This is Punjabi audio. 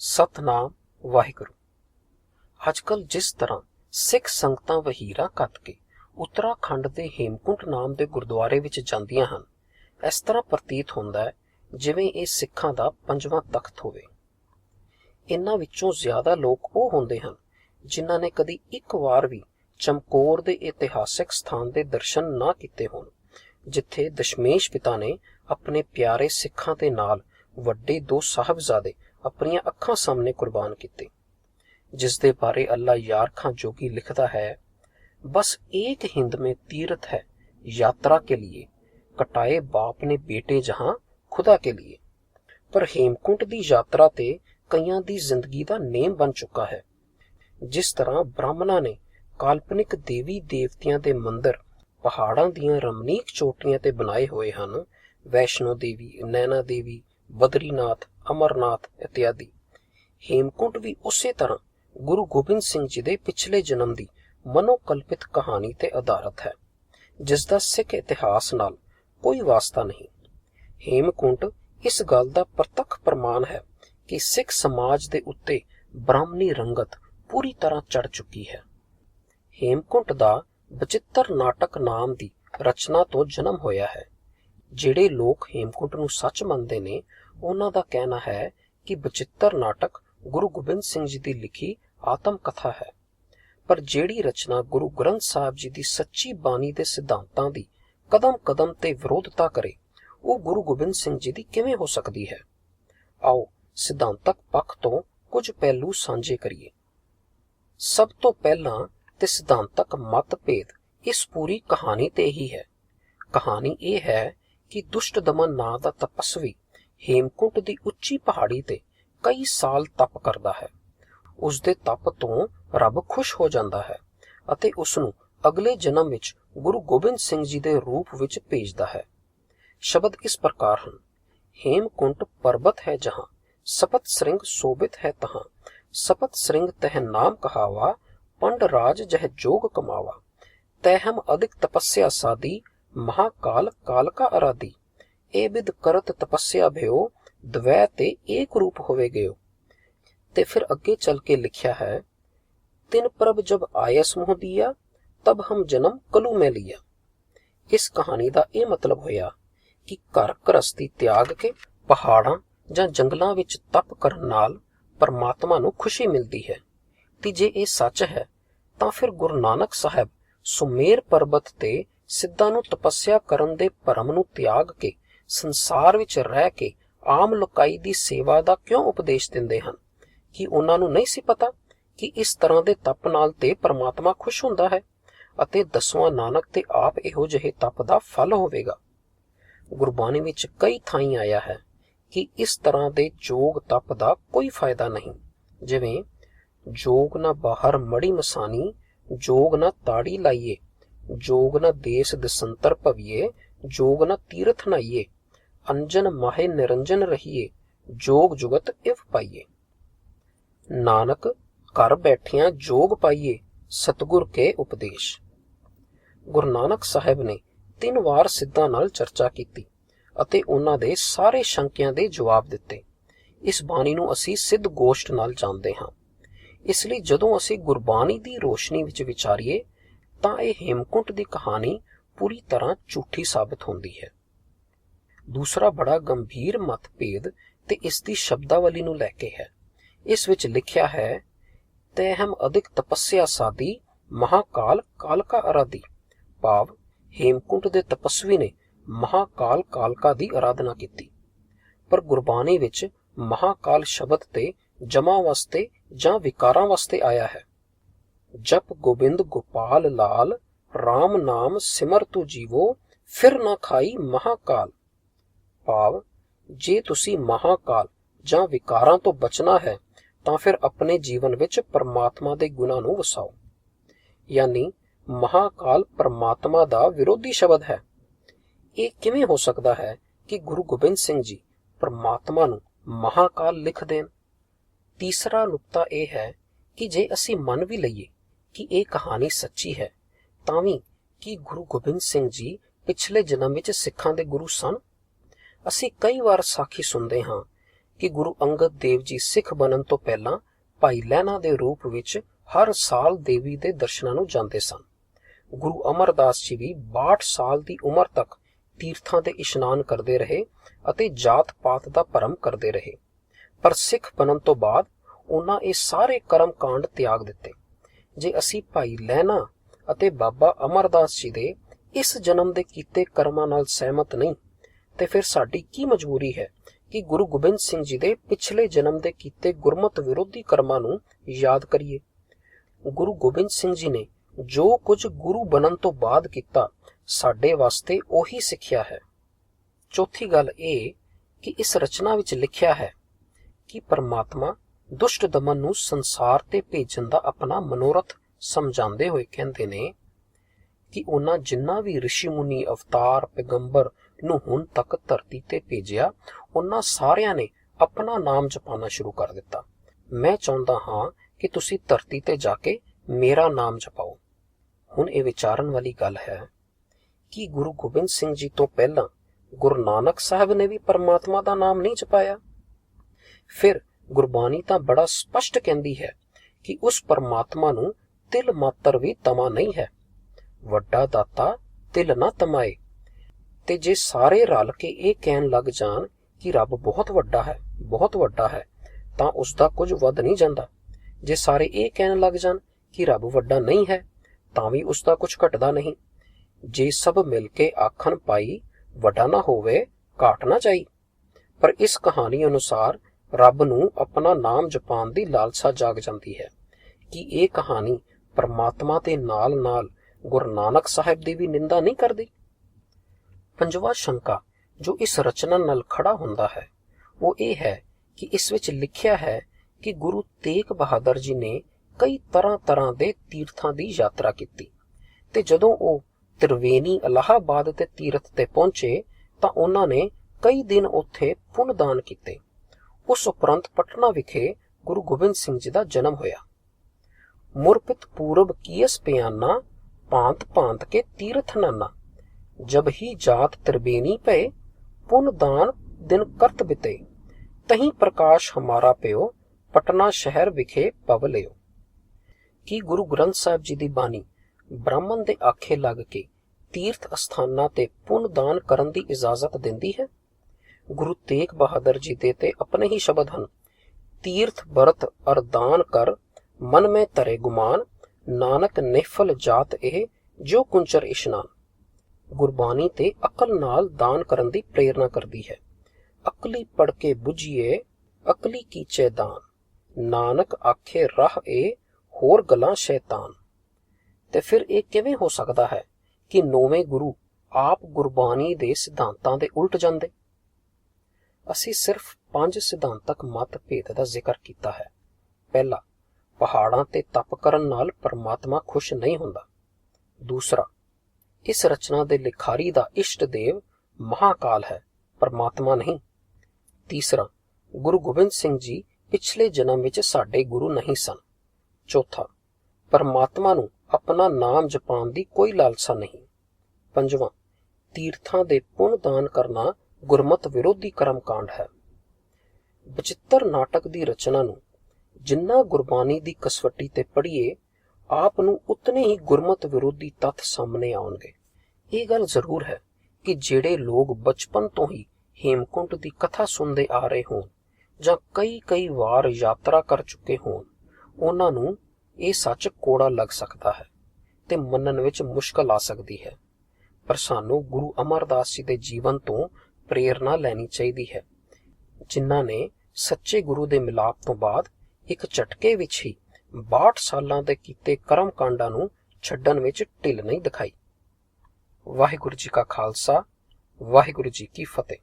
ਸਤਨਾਮ ਵਾਹਿਗੁਰੂ। ਅੱਜਕੱਲ ਜਿਸ ਤਰ੍ਹਾਂ ਸਿੱਖ ਸੰਗਤਾਂ ਵਹੀਰਾ ਕੱਤ ਕੇ ਉੱਤਰਾਖੰਡ ਦੇ ਹੇਮਕੁੰਟ ਨਾਮ ਦੇ ਗੁਰਦੁਆਰੇ ਵਿੱਚ ਜਾਂਦੀਆਂ ਹਨ, ਇਸ ਤਰ੍ਹਾਂ ਪ੍ਰਤੀਤ ਹੁੰਦਾ ਹੈ ਜਿਵੇਂ ਇਹ ਸਿੱਖਾਂ ਦਾ ਪੰਜਵਾਂ ਤਖਤ ਹੋਵੇ। ਇਨ੍ਹਾਂ ਵਿੱਚੋਂ ਜ਼ਿਆਦਾ ਲੋਕ ਉਹ ਹੁੰਦੇ ਹਨ ਜਿਨ੍ਹਾਂ ਨੇ ਕਦੀ ਇੱਕ ਵਾਰ ਵੀ ਚਮਕੌਰ ਦੇ ਇਤਿਹਾਸਿਕ ਸਥਾਨ ਦੇ ਦਰਸ਼ਨ ਨਾ ਕੀਤੇ ਹੋਣ, ਜਿੱਥੇ ਦਸ਼ਮੇਸ਼ ਪਿਤਾ ਨੇ ਆਪਣੇ ਪਿਆਰੇ ਸਿੱਖਾਂ ਦੇ ਨਾਲ ਵੱਡੇ ਦੋ ਸਾਹਿਬਜ਼ਾਦੇ ਆਪਣੀਆਂ ਅੱਖਾਂ ਸਾਹਮਣੇ ਕੁਰਬਾਨ ਕੀਤੇ। ਜਿਸ ਦੇ ਬਾਰੇ ਅੱਲਾ ਯਾਰ ਖਾਂ ਜੋਗੀ ਲਿਖਦਾ ਹੈ, ਬਸ ਇੱਕ ਹਿੰਦ ਮੇ ਤੀਰਥ ਹੈ ਯਾਤਰਾ ਕੇ ਲਈ ਕਟਾਏ ਬਾਪ ਨੇ ਬੇਟੇ ਜਹਾਂ ਖੁਦਾ ਕੇ ਲਈ ਪਰ ਹੇਮਕੁੰਟ ਦੀ ਯਾਤਰਾ ਤੇ ਕਈਆਂ ਦੀ ਜ਼ਿੰਦਗੀ ਦਾ ਨੇਮ ਬਣ ਚੁੱਕਾ ਹੈ। ਜਿਸ ਤਰ੍ਹਾਂ ਬ੍ਰਾਹਮਣਾਂ ਨੇ ਕਾਲਪਨਿਕ ਦੇਵੀ ਦੇਵਤਿਆਂ ਦੇ ਮੰਦਰ ਪਹਾੜਾਂ ਦੀਆਂ ਰਮਨੀਕ ਚੋਟੀਆਂ ਤੇ ਬਣਾਏ ਹੋਏ ਹਨ, ਵੈਸ਼ਨੋ ਦੇਵੀ, ਨੈਨਾ ਦੇਵੀ, ਬਦਰੀਨਾਥ ਅਮਰਨਾਥ ਇਤਿਆਦੀ। ਹੇਮਕੁੰਟ ਵੀ ਉਸੇ ਤਰ੍ਹਾਂ ਗੁਰੂ ਗੋਬਿੰਦ ਸਿੰਘ ਜੀ ਦੇ ਪਿਛਲੇ ਜਨਮ ਦੀ ਮਨੋਕਲਪਿਤ ਕਹਾਣੀ ਤੇ ਆਧਾਰਿਤ ਹੈ, ਜਿਸ ਦਾ ਸਿੱਖ ਇਤਿਹਾਸ ਨਾਲ ਕੋਈ ਵਾਸਤਾ ਨਹੀਂ। ਹੇਮਕੁੰਟ ਇਸ ਗੱਲ ਦਾ ਪ੍ਰਤੱਖ ਪ੍ਰਮਾਣ ਹੈ ਕਿ ਸਿੱਖ ਸਮਾਜ ਦੇ ਉੱਤੇ ਬ੍ਰਾਹਮਣੀ ਰੰਗਤ ਪੂਰੀ ਤਰ੍ਹਾਂ ਚੜ ਚੁੱਕੀ ਹੈ। ਹੇਮਕੁੰਟ ਦਾ ਬਚਿੱਤਰ ਨਾਟਕ ਨਾਮ ਦੀ ਰਚਨਾ ਤੋਂ ਜਨਮ ਹੋਇਆ ਹੈ, ਜਿਹੜੇ ਲੋਕ ਹੇਮਕੁੰਟ ਨੂੰ ਸੱਚ ਮੰਨਦੇ ਨੇ ਉਹਨਾਂ ਦਾ ਕਹਿਣਾ ਹੈ ਕਿ ਬਚਿੱਤਰ ਨਾਟਕ ਗੁਰੂ ਗੋਬਿੰਦ ਸਿੰਘ ਜੀ ਦੀ ਲਿਖੀ ਆਤਮ ਕਥਾ ਹੈ। ਪਰ ਜਿਹੜੀ ਰਚਨਾ ਗੁਰੂ ਗ੍ਰੰਥ ਸਾਹਿਬ ਜੀ ਦੀ ਸੱਚੀ ਬਾਣੀ ਦੇ ਸਿਧਾਂਤਾਂ ਦੀ ਕਦਮ-ਕਦਮ ਤੇ ਵਿਰੋਧਤਾ ਕਰੇ, ਉਹ ਗੁਰੂ ਗੋਬਿੰਦ ਸਿੰਘ ਜੀ ਦੀ ਕਿਵੇਂ ਹੋ ਸਕਦੀ ਹੈ? ਆਓ ਸਿਧਾਂਤਕ ਪੱਖ ਤੋਂ ਕੁਝ ਪਹਿਲੂ ਸਾਂਝੇ ਕਰੀਏ। ਸਭ ਤੋਂ ਪਹਿਲਾਂ ਤੇ ਸਿਧਾਂਤਕ ਮਤਭੇਦ ਇਸ ਪੂਰੀ ਕਹਾਣੀ ਤੇ ਹੀ ਹੈ। ਕਹਾਣੀ ਇਹ ਹੈ ਕਿ ਦੁਸ਼ਟ ਦਮਨ ਨਾਂ ਦਾ ਤਪਸਵੀ ਹੇਮਕੁੰਟ ਦੀ ਉੱਚੀ ਪਹਾੜੀ ਤੇ ਕਈ ਸਾਲ ਤਪ ਕਰਦਾ ਹੈ। ਉਸ ਦੇ ਤਪ ਤੋਂ ਰੱਬ ਖੁਸ਼ ਹੋ ਜਾਂਦਾ ਹੈ ਅਤੇ ਉਸ ਨੂੰ ਅਗਲੇ ਜਨਮ ਵਿੱਚ ਗੁਰੂ ਗੋਬਿੰਦ ਸਿੰਘ ਜੀ ਦੇ ਰੂਪ ਵਿੱਚ ਭੇਜਦਾ ਹੈ। ਸ਼ਬਦ ਇਸ ਪ੍ਰਕਾਰ ਹਨ, ਹੇਮਕੁੰਟ ਪਰਬਤ ਹੈ ਜਹਾਂ, ਸਪਤ ਸ੍ਰਿੰਗ ਸੋਭਿਤ ਹੈ ਤਹਾਂ, ਸਪਤ ਸ੍ਰਿੰਗ ਤਹ ਨਾਮ ਕਹਾਵਾ, ਪੰਡ ਰਾਜ ਜਹ ਜੋਗ ਕਮਾਵਾ, ਤਹਿਮ ਅਧਿਕ ਤਪੱਸਿਆ ਸਾਦੀ, ਮਹਾਕਾਲ ਕਾਲ ਕਾ ਅਰਾਦੀ। ਇਹ ਬਿਦ ਕਰਤ ਤਪੱਸਿਆ ਭਇਓ ਦਵੈ ਤੇ ਏਕ ਰੂਪ ਹੋਵੇ ਗਇਓ ਤੇ ਫਿਰ ਅੱਗੇ ਚੱਲ ਕੇ ਲਿਖਿਆ ਹੈ, ਤਿਨ ਪ੍ਰਭ ਜਬ ਆਇਸ ਮੋਹ ਦਿਆ, ਤਬ ਹਮ ਜਨਮ ਕਲੂ ਮੈਂ ਲਿਆ। ਇਸ ਕਹਾਣੀ ਦਾ ਇਹ ਮਤਲਬ ਹੋਇਆ ਕਿ ਘਰ ਘਰਸਤੀ ਤਿਆਗ ਕੇ ਪਹਾੜਾਂ ਜਾਂ ਜੰਗਲਾਂ ਵਿੱਚ ਤਪ ਕਰਨ ਨਾਲ ਪਰਮਾਤਮਾ ਨੂੰ ਖੁਸ਼ੀ ਮਿਲਦੀ ਹੈ। ਤੇ ਜੇ ਇਹ ਸੱਚ ਹੈ, ਤਾਂ ਫਿਰ ਗੁਰੂ ਨਾਨਕ ਸਾਹਿਬ ਸੁਮੇਰ ਪਰਬਤ ਤੇ ਸਿੱਧਾਂ ਨੂੰ ਤਪੱਸਿਆ ਕਰਨ ਦੇ ਭਰਮ ਨੂੰ ਤਿਆਗ ਕੇ ਸੰਸਾਰ ਵਿੱਚ ਰਹਿ ਕੇ ਆਮ ਲੋਕਾਈ ਦੀ ਸੇਵਾ ਦਾ ਕਿਉਂ ਉਪਦੇਸ਼ ਦਿੰਦੇ ਹਨ? ਕਿ ਉਹਨਾਂ ਨੂੰ ਨਹੀਂ ਸੀ ਪਤਾ ਕਿ ਇਸ ਤਰ੍ਹਾਂ ਦੇ ਤਪ ਨਾਲ ਤੇ ਪਰਮਾਤਮਾ ਖੁਸ਼ ਹੁੰਦਾ ਹੈ ਅਤੇ ਦਸਵਾਂ ਨਾਨਕ ਤੇ ਆਪ ਇਹੋ ਜਿਹੇ ਤਪ ਦਾ ਫਲ ਹੋਵੇਗਾ? ਗੁਰਬਾਣੀ ਵਿੱਚ ਕਈ ਥਾਈਂ ਆਇਆ ਹੈ ਕਿ ਇਸ ਤਰ੍ਹਾਂ ਦੇ ਜੋਗ ਤਪ ਦਾ ਕੋਈ ਫਾਇਦਾ ਨਹੀਂ। ਜਿਵੇਂ, ਜੋਗ ਨਾ ਬਾਹਰ ਮੜੀ ਮਸਾਨੀ, ਜੋਗ ਨਾ ਤਾੜੀ ਲਾਈਏ, ਜੋਗ ਨਾ ਦੇਸ ਦਸੰਤਰ ਭਵੀਏ, ਜੋਗ ਨਾ ਤੀਰਥ ਨਾਈਏ। ਅੰਜਨ ਮਾਹੇ ਨਿਰੰਜਨ ਰਹੀਏ, ਜੋਗ ਜੁਗਤ ਇਵ ਪਾਈਏ। ਨਾਨਕ ਘਰ ਬੈਠਿਆਂ ਜੋਗ ਪਾਈਏ, ਸਤਗੁਰ ਕੇ ਉਪਦੇਸ਼। ਗੁਰੂ ਨਾਨਕ ਸਾਹਿਬ ਨੇ ਤਿੰਨ ਵਾਰ ਸਿੱਧਾਂ ਨਾਲ ਚਰਚਾ ਕੀਤੀ ਅਤੇ ਉਹਨਾਂ ਦੇ ਸਾਰੇ ਸ਼ੰਕਿਆਂ ਦੇ ਜਵਾਬ ਦਿੱਤੇ। ਇਸ ਬਾਣੀ ਨੂੰ ਅਸੀਂ ਸਿੱਧ ਗੋਸ਼ਟ ਨਾਲ ਜਾਣਦੇ ਹਾਂ। ਇਸ ਲਈ ਜਦੋਂ ਅਸੀਂ ਗੁਰਬਾਣੀ ਦੀ ਰੋਸ਼ਨੀ ਵਿੱਚ ਵਿਚਾਰੀਏ, ਤਾਂ ਇਹ ਹੇਮਕੁੰਟ ਦੀ ਕਹਾਣੀ ਪੂਰੀ ਤਰ੍ਹਾਂ ਝੂਠੀ ਸਾਬਤ ਹੁੰਦੀ ਹੈ। ਦੂਸਰਾ ਬੜਾ ਗੰਭੀਰ ਮਤਭੇਦ ਤੇ ਇਸ ਦੀ ਸ਼ਬਦਾਵਲੀ ਨੂੰ ਲੈ ਕੇ ਹੈ। ਇਸ ਵਿੱਚ ਲਿਖਿਆ ਹੈ, ਤਹਿਮ ਅਧਿਕ ਤਪੱਸਿਆ ਸਾਦੀ ਮਹਾਕਾਲ ਕਾਲਕਾ ਅਰਾਦੀ ਭਾਵ, ਹੇਮਕੁੰਟ ਦੇ ਤਪਸਵੀ ਨੇ ਮਹਾਕਾਲ ਕਾਲਕਾ ਦੀ ਆਰਾਧਨਾ ਕੀਤੀ। ਪਰ ਗੁਰਬਾਣੀ ਵਿੱਚ ਮਹਾਕਾਲ ਸ਼ਬਦ ਤੇ ਜਮਾ ਵਾਸਤੇ ਜਾਂ ਵਿਕਾਰਾਂ ਵਾਸਤੇ ਆਇਆ ਹੈ। ਜਪ ਗੋਬਿੰਦ ਗੋਪਾਲ ਲਾਲ RAM ਨਾਮ ਸਿਮਰ ਤੂ ਜੀਵੋ, ਫਿਰ ਨਾ ਖਾਈ ਮਹਾਕਾਲ। ਭਾਵ, ਜੇ ਤੁਸੀਂ ਮਹਾਕਾਲ ਜਾਂ ਵਿਕਾਰਾਂ ਤੋਂ ਬਚਣਾ ਹੈ, ਤਾਂ ਫਿਰ ਆਪਣੇ ਜੀਵਨ ਵਿੱਚ ਪਰਮਾਤਮਾ ਦੇ ਗੁਣਾਂ ਨੂੰ ਵਸਾਓ। ਯਾਨੀ, ਮਹਾਕਾਲ ਪਰਮਾਤਮਾ ਦਾ ਵਿਰੋਧੀ ਸ਼ਬਦ ਹੈ। ਇਹ ਕਿਵੇਂ ਹੋ ਸਕਦਾ ਹੈ ਕਿ ਗੁਰੂ ਗੋਬਿੰਦ ਸਿੰਘ ਜੀ ਪਰਮਾਤਮਾ ਨੂੰ ਮਹਾਕਾਲ ਲਿਖ ਦੇਣ? ਤੀਸਰਾ ਨੁਕਤਾ ਇਹ ਹੈ ਕਿ ਜੇ ਅਸੀਂ ਮੰਨ ਵੀ ਲਈਏ ਕਿ ਇਹ ਕਹਾਣੀ ਸੱਚੀ ਹੈ, ਤਾਂ ਵੀ ਕੀ ਗੁਰੂ ਗੋਬਿੰਦ ਸਿੰਘ ਜੀ ਪਿਛਲੇ ਜਨਮ ਵਿੱਚ ਸਿੱਖਾਂ ਦੇ ਗੁਰੂ ਸਨ? ਅਸੀਂ ਕਈ ਵਾਰ ਸਾਖੀ ਸੁਣਦੇ ਹਾਂ ਕਿ ਗੁਰੂ ਅੰਗਦ ਦੇਵ ਜੀ ਸਿੱਖ ਬਣਨ ਤੋਂ ਪਹਿਲਾਂ ਭਾਈ ਲਹਿਣਾ ਦੇ ਰੂਪ ਵਿੱਚ ਹਰ ਸਾਲ ਦੇਵੀ ਦੇ ਦਰਸ਼ਨਾਂ ਨੂੰ ਜਾਂਦੇ ਸਨ। ਗੁਰੂ ਅਮਰਦਾਸ ਜੀ ਵੀ 62 ਸਾਲ ਦੀ ਉਮਰ ਤੱਕ ਤੀਰਥਾਂ ਤੇ ਇਸ਼ਨਾਨ ਕਰਦੇ ਰਹੇ ਅਤੇ ਜਾਤ ਪਾਤ ਦਾ ਭਰਮ ਕਰਦੇ ਰਹੇ। ਪਰ ਸਿੱਖ ਬਣਨ ਤੋਂ ਬਾਅਦ ਉਹਨਾਂ ਇਹ ਸਾਰੇ ਕਰਮ ਕਾਂਡ ਤਿਆਗ ਦਿੱਤੇ। ਜੇ ਅਸੀਂ ਭਾਈ ਲਹਿਣਾ ਅਤੇ ਬਾਬਾ ਅਮਰਦਾਸ ਜੀ ਦੇ ਇਸ ਜਨਮ ਦੇ ਕੀਤੇ ਕਰਮਾਂ ਨਾਲ ਸਹਿਮਤ ਨਹੀਂ ਤੇ ਫਿਰ ਸਾਡੀ ਕੀ ਮਜਬੂਰੀ ਹੈ ਕਿ ਗੁਰੂ ਗੋਬਿੰਦ ਸਿੰਘ ਜੀ ਦੇ ਪਿਛਲੇ ਜਨਮ ਦੇ ਕੀਤੇ ਗੁਰਮਤ ਵਿਰੋਧੀ ਕਰਮਾਂ ਨੂੰ ਯਾਦ ਕਰੀਏ। ਗੁਰੂ ਗੋਬਿੰਦ ਸਿੰਘ ਜੀ ਨੇ ਜੋ ਕੁਝ ਗੁਰੂ ਬਣਨ ਤੋਂ ਬਾਅਦ ਕੀਤਾ, ਸਾਡੇ ਵਾਸਤੇ ਉਹੀ ਸਿੱਖਿਆ ਹੈ। ਚੌਥੀ ਗੱਲ ਇਹ ਕਿ ਇਸ ਰਚਨਾ ਵਿੱਚ ਲਿਖਿਆ ਹੈ ਕਿ ਪਰਮਾਤਮਾ ਦੁਸ਼ਟ ਦਮਨ ਨੂੰ ਸੰਸਾਰ ਤੇ ਭੇਜਣ ਦਾ ਆਪਣਾ ਮਨੋਰਥ ਸਮਝਾਉਂਦੇ ਹੋਏ ਕਹਿੰਦੇ ਨੇ ਕਿ ਉਹਨਾਂ ਜਿੰਨਾ ਵੀ ઋષਿ ਮੁਨੀ, ਅਵਤਾਰ, ਪੈਗੰਬਰ ਨੂੰ ਹੁਣ ਤੱਕ ਧਰਤੀ ਤੇ ਭੇਜਿਆ, ਉਹਨਾਂ ਸਾਰਿਆਂ ਨੇ ਆਪਣਾ ਨਾਮ ਜਪਾਉਣਾ ਸ਼ੁਰੂ ਕਰ ਦਿੱਤਾ। ਮੈਂ ਚਾਹੁੰਦਾ ਹਾਂ ਕਿ ਤੁਸੀਂ ਧਰਤੀ ਤੇ ਜਾ ਕੇ ਮੇਰਾ ਨਾਮ ਜਪਾਓ। ਹੁਣ ਇਹ ਵਿਚਾਰਨ ਵਾਲੀ ਗੱਲ ਹੈ ਕਿ ਗੁਰੂ ਗੋਬਿੰਦ ਸਿੰਘ ਜੀ ਤੋਂ ਪਹਿਲਾਂ ਗੁਰੂ ਨਾਨਕ ਸਾਹਿਬ ਨੇ ਵੀ ਪਰਮਾਤਮਾ ਦਾ ਨਾਮ ਨਹੀਂ ਜਪਾਇਆ। ਫਿਰ ਗੁਰਬਾਣੀ ਤਾਂ ਬੜਾ ਸਪਸ਼ਟ ਕਹਿੰਦੀ ਹੈ ਕਿ ਉਸ ਪਰਮਾਤਮਾ ਨੂੰ ਤਿਲ ਮਾਤਰ ਵੀ ਤਮਾ ਨਹੀਂ ਹੈ। ਵੱਡਾ ਦਾਤਾ ਤਿਲ ਨਾ ਤਮਾਏ। ਤੇ ਜੇ ਸਾਰੇ ਰਲ ਕੇ ਇਹ ਕਹਿਣ ਲੱਗ ਜਾਣ ਕਿ ਰੱਬ ਬਹੁਤ ਵੱਡਾ ਹੈ, ਬਹੁਤ ਵੱਡਾ ਹੈ, ਤਾਂ ਉਸ ਦਾ ਕੁਝ ਵੱਧ ਨਹੀਂ ਜਾਂਦਾ। ਜੇ ਸਾਰੇ ਇਹ ਕਹਿਣ ਲੱਗ ਜਾਣ ਕਿ ਰੱਬ ਵੱਡਾ ਨਹੀਂ ਹੈ, ਤਾਂ ਵੀ ਉਸ ਦਾ ਕੁਝ ਘਟਦਾ ਨਹੀਂ। ਜੇ ਸਭ ਮਿਲ ਕੇ ਆਖਣ ਪਾਈ, ਵੱਡਾ ਨਾ ਹੋਵੇ, ਘਾਟ ਨਾ ਜਾਈ। ਪਰ ਇਸ ਕਹਾਣੀ ਅਨੁਸਾਰ ਰੱਬ ਨੂੰ ਆਪਣਾ ਨਾਮ ਜਪਾਨ ਦੀ ਲਾਲਸਾ ਜਾਗ ਜਾਂਦੀ ਹੈ ਕਿ ਇਹ ਕਹਾਣੀ ਪਰਮਾਤਮਾ ਦੇ ਨਾਲ-ਨਾਲ ਗੁਰੂ ਨਾਨਕ ਸਾਹਿਬ ਦੀ ਵੀ ਨਿੰਦਾ ਨਹੀਂ ਕਰਦੀ। ਪੰਜਵਾਂ ਸ਼ੰਕਾ ਜੋ ਇਸ ਰਚਨਾ ਨਾਲ ਖੜਾ ਹੁੰਦਾ ਹੈ, ਉਹ ਇਹ ਹੈ ਕਿ ਇਸ ਵਿੱਚ ਲਿਖਿਆ ਹੈ ਕਿ ਗੁਰੂ ਤੇਗ ਬਹਾਦਰ ਜੀ ਨੇ ਕਈ ਤਰ੍ਹਾਂ-ਤਰ੍ਹਾਂ ਦੇ ਤੀਰਥਾਂ ਦੀ ਯਾਤਰਾ ਕੀਤੀ ਤੇ ਜਦੋਂ ਉਹ ਤ੍ਰਿਵੇਣੀ ਇਲਾਹਾਬਾਦ ਤੇ ਤੀਰਥ ਤੇ ਪਹੁੰਚੇ ਤਾਂ ਉਹਨਾਂ ਨੇ ਕਈ ਦਿਨ ਉੱਥੇ ਪੁੰਨ ਦਾਨ ਕੀਤੇ। ਉਸ ਉਪਰੰਤ ਪਟਨਾ ਵਿਖੇ ਗੁਰੂ ਗੋਬਿੰਦ ਸਿੰਘ ਜੀ ਦਾ ਜਨਮ ਹੋਇਆ। ਮੁਰਪਿਤ ਪੂਰਬ ਕੀਸ ਪਿਆਨਾ ਭਾਂਤ ਭਾਂਤ ਕੇ ਤੀਰਥ ਨਾਨਾ ਜਬ ਹੀ ਜਾਤ ਤਰਬੇਨੀ ਪਏ, ਪੁੰਨ ਦਾਨ ਦਿਨ ਕਰਤ ਬਿਤੇ। ਤਹੀਂ ਪ੍ਰਕਾਸ਼ ਹਮਾਰਾ ਪਿਓ, ਪਟਨਾ ਸ਼ਹਿਰ ਵਿਖੇ ਪਵ ਲਿਓ। ਕੀ ਗੁਰੂ ਗ੍ਰੰਥ ਸਾਹਿਬ ਜੀ ਦੀ ਬਾਣੀ, ਬ੍ਰਾਹਮਣ ਦੇ ਆਖੇ ਲੱਗ ਕੇ ਤੀਰਥ ਅਸਥਾਨਾਂ ਤੇ ਪੁੰਨ ਦਾਨ ਕਰਨ ਦੀ ਇਜਾਜ਼ਤ ਦਿੰਦੀ ਹੈ? ਗੁਰੂ ਤੇਗ ਬਹਾਦਰ ਜੀ ਦੇ ਤੇ ਆਪਣੇ ਹੀ ਸ਼ਬਦ ਹਨ, ਤੀਰਥ ਬਰਤ ਅਰਦਾਨ ਕਰ, ਮਨ ਮੇ ਤਰੇ ਗੁਮਾਨ, ਨਾਨਕ ਨਿਫਲ ਜਾਤ ਇਹ, ਜੋ ਕੁੰਚਰ ਇਸ਼ਨਾਨ। ਗੁਰਬਾਣੀ ਤੇ ਅਕਲ ਨਾਲ ਦਾਨ ਕਰਨ ਦੀ ਪ੍ਰੇਰਣਾ ਕਰਦੀ ਹੈ। ਅਕਲੀ ਪੜ ਕੇ 부ਝੀਏ ਅਕਲੀ ਕੀਚੇ ਦਾਨ। ਨਾਨਕ ਆਖੇ, ਰਾਹ ਏ, ਹੋਰ ਗਲਾਂ ਸ਼ੈਤਾਨ। ਤੇ ਫਿਰ ਇਹ ਕਿਵੇਂ ਹੋ ਸਕਦਾ ਹੈ ਕਿ ਨੌਵੇਂ ਗੁਰੂ ਆਪ ਗੁਰਬਾਣੀ ਦੇ ਸਿਧਾਂਤਾਂ ਦੇ ਉਲਟ ਜਾਂਦੇ? ਅਸੀਂ ਸਿਰਫ ਪੰਜ ਸਿਧਾਂਤਕ ਮਤਭੇਦ ਦਾ ਜ਼ਿਕਰ ਕੀਤਾ ਹੈ। ਪਹਿਲਾ, ਪਹਾੜਾਂ ਤੇ ਤਪ ਕਰਨ ਨਾਲ ਪਰਮਾਤਮਾ ਖੁਸ਼ ਨਹੀਂ ਹੁੰਦਾ। ਦੂਸਰਾ ਇਸ ਰਚਨਾ ਦੇ ਲਿਖਾਰੀ ਦਾ ਇਸ਼ਟ ਦੇਵ ਮਹਾਕਾਲ ਹੈ, ਪਰਮਾਤਮਾ ਨਹੀਂ। ਤੀਸਰਾ, ਗੁਰੂ ਗੋਬਿੰਦ ਸਿੰਘ ਜੀ ਪਿਛਲੇ ਜਨਮ ਵਿੱਚ ਸਾਡੇ ਗੁਰੂ ਨਹੀਂ ਸਨ। ਚੌਥਾ, ਪਰਮਾਤਮਾ ਨੂੰ ਆਪਣਾ ਨਾਮ ਜਪਾਉਣ ਦੀ ਕੋਈ ਲਾਲਸਾ ਨਹੀਂ। ਪੰਜਵਾਂ, ਤੀਰਥਾਂ ਦੇ ਪੁੰਨ ਦਾਨ ਕਰਨਾ ਗੁਰਮਤ ਵਿਰੋਧੀ ਕਰਮ ਕਾਂਡ ਹੈ। ਬਚਿੱਤਰ ਨਾਟਕ ਦੀ ਰਚਨਾ ਨੂੰ ਜਿੰਨਾ ਗੁਰਬਾਣੀ ਦੀ ਕਸਵੱਟੀ ਤੇ ਪੜ੍ਹੀਏ ਆਪ ਨੂੰ ਉਤਨੇ ਹੀ ਗੁਰਮਤ ਵਿਰੋਧੀ ਤੱਥ ਸਾਹਮਣੇ ਆਉਣਗੇ। ਇਹ ਗੱਲ ਜ਼ਰੂਰ ਹੈ ਕਿ ਜਿਹੜੇ ਲੋਕ ਬਚਪਨ ਤੋਂ ਹੀ ਹੇਮਕੁੰਟ ਦੀ ਕਥਾ ਸੁਣਦੇ ਆ ਰਹੇ ਹੋਣ ਜਾਂ ਕਈ ਕਈ ਵਾਰ ਯਾਤਰਾ ਕਰ ਚੁੱਕੇ ਹੋਣ, ਉਹਨਾਂ ਨੂੰ ਇਹ ਸੱਚ ਕੋੜਾ ਲੱਗ ਸਕਦਾ ਹੈ ਤੇ ਮੰਨਣ ਵਿੱਚ ਮੁਸ਼ਕਲ ਆ ਸਕਦੀ ਹੈ। ਪਰ ਸਾਨੂੰ ਗੁਰੂ ਅਮਰਦਾਸ ਜੀ ਦੇ ਜੀਵਨ ਤੋਂ ਪ੍ਰੇਰਣਾ ਲੈਣੀ ਚਾਹੀਦੀ ਹੈ। ਜਿਨ੍ਹਾਂ ਨੇ ਸੱਚੇ ਗੁਰੂ ਦੇ ਮਿਲਾਪ ਤੋਂ ਬਾਅਦ ਇੱਕ ਝਟਕੇ ਵਿੱਚ ਹੀ 62 ਸਾਲਾਂ ਦੇ ਕੀਤੇ ਕਰਮ ਕਾਂਡਾਂ ਨੂੰ ਛੱਡਣ ਵਿੱਚ ਢਿੱਲ ਨਹੀਂ ਦਿਖਾਈ। ਵਾਹਿਗੁਰੂ ਜੀ ਕਾ ਖਾਲਸਾ, ਵਾਹਿਗੁਰੂ ਜੀ ਕੀ ਫਤਿਹ।